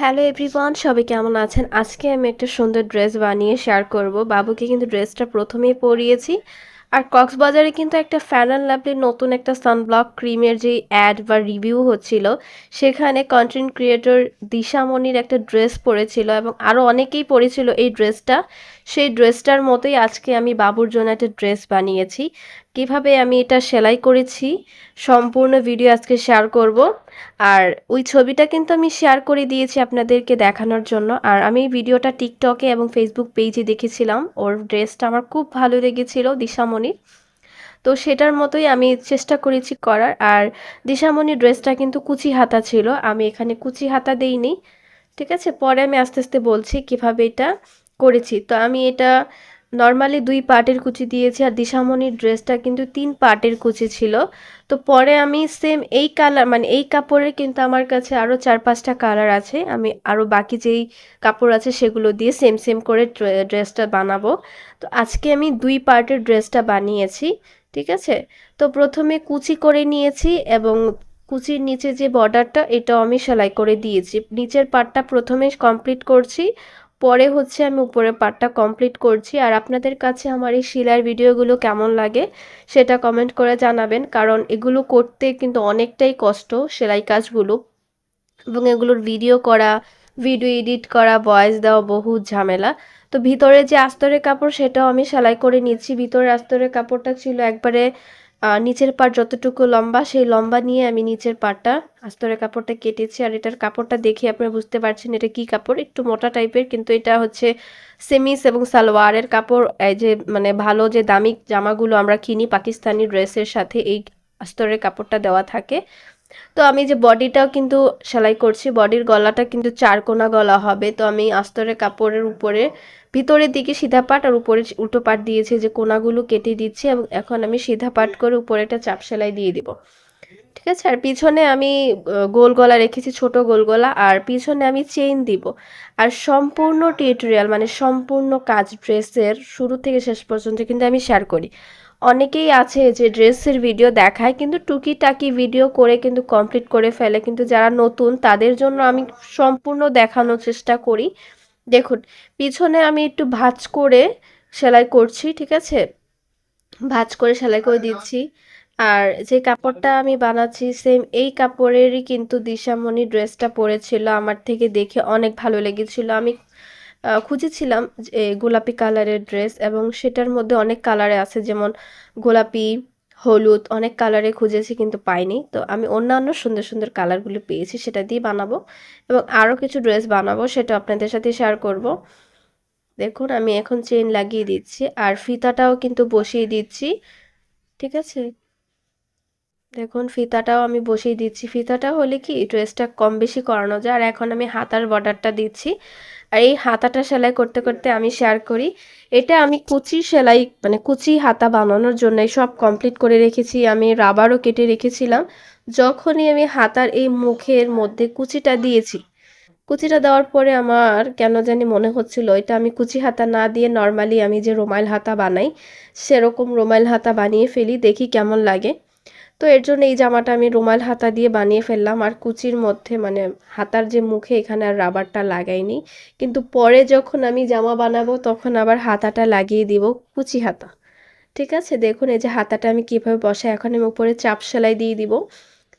Hello everyone সবাই কেমন আছেন? আজকে আমি একটা সুন্দর ড্রেস বানিয়ে শেয়ার করব। বাবুকে কিন্তু ড্রেসটা প্রথমেই পরিয়েছি। আর কক্সবাজারে কিন্তু একটা ফ্যান অ্যান্ড নতুন একটা সানব্লক ক্রিমের যে অ্যাড বা রিভিউ হচ্ছিল, সেখানে কন্টেন্ট ক্রিয়েটর দিশামণির একটা ড্রেস পরেছিল এবং আরও অনেকেই পরেছিল এই ড্রেসটা সেই ড্রেসটার মতোই আজকে আমি বাবুর জন্য একটা ড্রেস বানিয়েছি। কীভাবে আমি এটা সেলাই করেছি সম্পূর্ণ ভিডিও আজকে শেয়ার করব। আর ওই ছবিটা কিন্তু আমি শেয়ার করে দিয়েছি আপনাদেরকে দেখানোর জন্য। আর আমি ভিডিওটা টিকটকে এবং ফেসবুক পেজে দেখেছিলাম। ওর ড্রেসটা আমার খুব ভালো লেগেছিল, দিশামণির। তো সেটার মতোই আমি চেষ্টা করেছি করার। আর দিশামণির ড্রেসটা কিন্তু কুচি হাতা ছিল। আমি এখানে কুচি হাতা দেইনি। ঠিক আছে? পরে আমি আস্তে আস্তে বলছি কীভাবে এটা করেছি। তো আমি এটা নর্মালি দুই পার্টের কুচি দিয়েছি আর দিশামণির ড্রেসটা কিন্তু তিন পার্টের কুচি ছিল। তো পরে আমি সেম এই কালার মানে এই কাপড়ের কিন্তু আমার কাছে আরও চার পাঁচটা কালার আছে। আমি আরও বাকি যেই কাপড় আছে সেগুলো দিয়ে সেম সেম করে ড্রেসটা বানাবো। তো আজকে আমি দুই পার্টের ড্রেসটা বানিয়েছি, ঠিক আছে? তো প্রথমে কুচি করে নিয়েছি এবং কুচির নিচে যে বর্ডারটা এটাও আমি সেলাই করে দিয়েছি। নিচের পার্টটা প্রথমে কমপ্লিট করছি। পরে হচ্ছে আমি উপরের পার্টটা কমপ্লিট করছি। আর আপনাদের কাছে আমার এই সেলাইয়ের ভিডিওগুলো কেমন লাগে, সেটা কমেন্ট করে জানাবেন। কারণ এগুলো করতে কিন্তু অনেকটাই কষ্ট সেলাই কাজগুলো। এবং এগুলোর ভিডিও করা ভিডিও এডিট করা ভয়েস দেওয়া বহু ঝামেলা। তো ভিতরে যে আস্তরের কাপড়, সেটাও আমি সেলাই করে নিচ্ছি। ভিতরের আস্তরের কাপড়টা ছিল একবারে নিচের পাট যতটুকু লম্বা, সেই লম্বা নিয়ে আমি নিচের পাটটা আস্তরের কাপড়টা কেটেছি। আর এটার কাপড়টা দেখে আপনারা বুঝতে পারছেন এটা কি কাপড়। একটু মোটা টাইপের, কিন্তু এটা হচ্ছে সেমিস এবং সালোয়ারের কাপড়। এই যে মানে ভালো যে দামি জামাগুলো আমরা কিনি পাকিস্তানি ড্রেসের সাথে, এই আস্তরের কাপড়টা দেওয়া থাকে। তো আমি যে বডিটাও কিন্তু সেলাই করছি, বডির গলাটা কিন্তু চারকোনা গলা হবে। তো আমি আস্তরের কাপড়ের উপরে, ভিতরের দিকে সিধা পাট আর উপরে উল্টো পাট দিয়েছি, যে কোনাগুলো কেটে দিচ্ছি, এবং এখন আমি সিধা পাট করে উপরে একটা চাপ সেলাই দিয়ে দিব। ঠিক আছে? আর পিছনে আমি গোল গলা রেখেছি ছোট গোল গলা আর পিছনে আমি চেইন দিব। আর সম্পূর্ণ টিউটোরিয়াল মানে সম্পূর্ণ কাজ ড্রেসের শুরু থেকে শেষ পর্যন্ত কিন্তু আমি শেয়ার করি। অনেকেই আছে যে ড্রেসের ভিডিও দেখায় কিন্তু টুকিটাকি ভিডিও করে কিন্তু কমপ্লিট করে ফেলে। কিন্তু যারা নতুন তাদের জন্য আমি সম্পূর্ণ দেখানোর চেষ্টা করি। দেখুন পিছনে আমি একটু ভাজ করে সেলাই করছি ঠিক আছে? ভাজ করে সেলাই করে দিচ্ছি। আর যে কাপড়টা আমি বানাচ্ছি সেম এই কাপড়েরই কিন্তু দিশামণি ড্রেসটা পরেছিল আমার থেকে দেখে অনেক ভালো লেগেছিল। আমি খুঁজেছিলাম যে গোলাপি কালারের ড্রেস এবং সেটার মধ্যে অনেক কালারে আছে, যেমন গোলাপি, হলুদ, অনেক কালারে খুঁজেছি কিন্তু পাইনি। তো আমি অন্যান্য সুন্দর সুন্দর কালারগুলো পেয়েছি, সেটা দিয়ে বানাবো এবং আরও কিছু ড্রেস বানাবো, সেটা আপনাদের সাথে শেয়ার করব। দেখুন, আমি এখন চেন লাগিয়ে দিচ্ছি আর ফিতাটাও কিন্তু বসিয়ে দিচ্ছি, ঠিক আছে? দেখুন, ফিতাটাও আমি বসিয়ে দিচ্ছি। ফিতাটা হলে কি ড্রেসটা কম বেশি করানো যায়। আর এখন আমি হাতার বর্ডারটা দিচ্ছি। আর এই হাতাটা সেলাই করতে করতে আমি শেয়ার করি। এটা আমি কুচি সেলাই মানে কুচি হাতা বানানোর জন্য সব কমপ্লিট করে রেখেছি। আমি রাবারও কেটে রেখেছিলাম। যখনই আমি হাতার এই মুখের মধ্যে কুচিটা দিয়েছি, কুচিটা দেওয়ার পরে আমার কেন জানি মনে হচ্ছিল, এটা আমি কুচি হাতা না দিয়ে নর্মালি আমি যে রোমাইল হাতা বানাই, সেরকম রোমাইল হাতা বানিয়ে ফেলি, দেখি কেমন লাগে। তো এর জন্য এই জামাটা আমি রুমাল হাতা দিয়ে বানিয়ে ফেললাম। আর কুচির মধ্যে মানে হাতার যে মুখে এখানে আর রাবারটা লাগাইনি। কিন্তু পরে যখন আমি জামা বানাবো তখন আবার হাতাটা লাগিয়ে দিব কুচি হাতা। ঠিক আছে? দেখুন এই যে হাতাটা আমি কীভাবে বসাই। এখন আমি উপরে চাপ সেলাই দিয়ে দিব।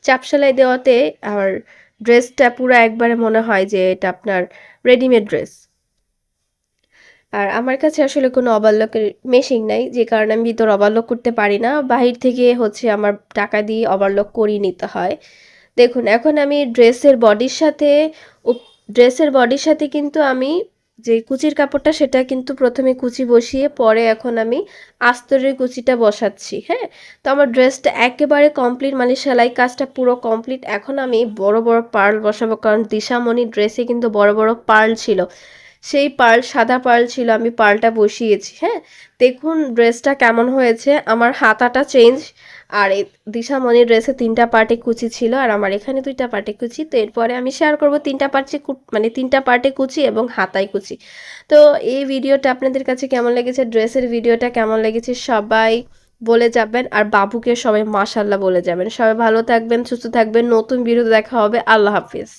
চাপ সেলাই দেওয়াতে আর ড্রেসটা পুরো একবারে মনে হয় যে এটা আপনার রেডিমেড ড্রেস আর আমার কাছে আসলে কোনো ওভারলকের মেশিন নাই, যে কারণে আমি ভিতর ওভারলক করতে পারি না। বাহির থেকে হচ্ছে আমার টাকা দিয়ে ওভারলক করিয়ে নিতে হয়। দেখুন, এখন আমি ড্রেসের বডির সাথে ড্রেসের বডির সাথে কিন্তু আমি যে কুচির কাপড়টা, সেটা কিন্তু প্রথমে কুচি বসিয়ে পরে এখন আমি আস্তরের কুচিটা বসাচ্ছি হ্যাঁ? তো আমার ড্রেসটা একেবারে কমপ্লিট মানে সেলাই কাজটা পুরো কমপ্লিট এখন আমি বড় বড় পার্ল বসাবো, কারণ দিশামণি ড্রেসে কিন্তু বড় বড় পার্ল ছিল। সেই পার্ল সাদা পার্ল ছিল, আমি পার্লটা বসিয়েছি হ্যাঁ? দেখুন ড্রেসটা কেমন হয়েছে, আমার হাতাটা চেঞ্জ আর দিশামণির ড্রেসে তিনটা পার্টে কুচি ছিল, আর আমার এখানে দুইটা পার্টে কুচি, তো এরপরে আমি শেয়ার করব তিনটা পার্টে মানে তিনটা পার্টে কুচি এবং হাতায় কুচি। তো এই ভিডিওটা আপনাদের কাছে কেমন লেগেছে ড্রেসের ভিডিওটা কেমন লেগেছে, সবাই বলে যাবেন, আর বাবুকে সবাই মাশাল্লাহ বলে যাবেন। সবাই ভালো থাকবেন, সুস্থ থাকবেন, নতুন ভিডিও দেখা হবে, আল্লাহ হাফিজ।